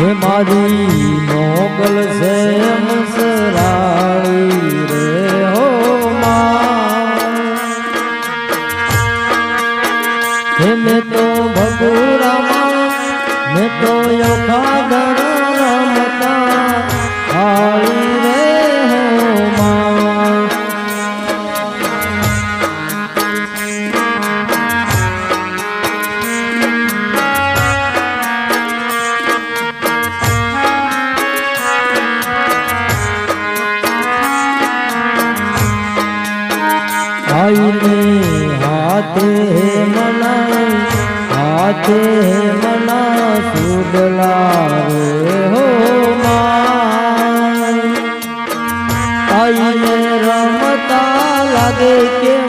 હે મારી મોગલ છે મસરાળી રે હો મેં તો ભગુરામાં મેં તો યોખાદર આઈને હાથે મના હાથે મના સુડલા રે હો આઈને રમતા લાગે કે